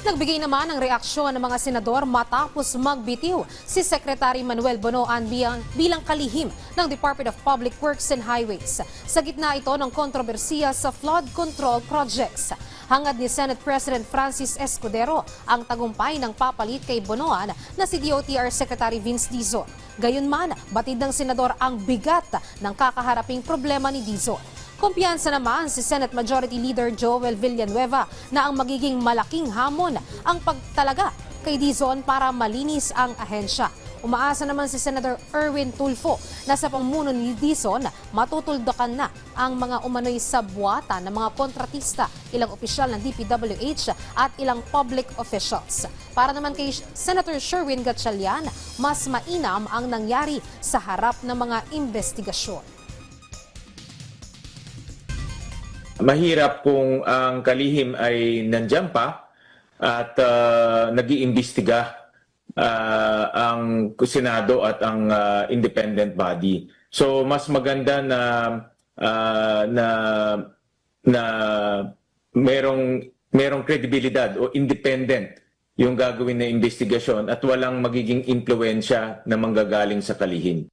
Nagbigay naman ng reaksyon ng mga senador matapos magbitiw si Secretary Manuel Bonoan bilang, kalihim ng Department of Public Works and Highways. Sa gitna ito ng kontrobersiya sa flood control projects. Hangad ni Senate President Francis Escudero ang tagumpay ng papalit kay Bonoan na si DOTR Secretary Vince Dizon. Gayunman, batid ng senador ang bigat ng kakaharaping problema ni Dizon. Kumpiyansa naman si Senate Majority Leader Joel Villanueva na ang magiging malaking hamon ang pagtalaga kay Dizon para malinis ang ahensya. Umaasa naman si Senator Erwin Tulfo na sa pamuno ni Dizon matutuldokan na ang mga umano'y sabwata ng mga kontratista, ilang opisyal ng DPWH at ilang public officials. Para naman kay Senator Sherwin Gatchalian, mas mainam ang nangyari sa harap ng mga investigasyon. Mahirap kung ang kalihim ay nandiyan pa at uh, nag-iimbestiga ah, ang Senado at ang ah, independent body. So mas maganda na ah, na na merong merong kredibilidad o independent yung gagawin na investigasyon at walang magiging impluensya na manggagaling sa kalihim.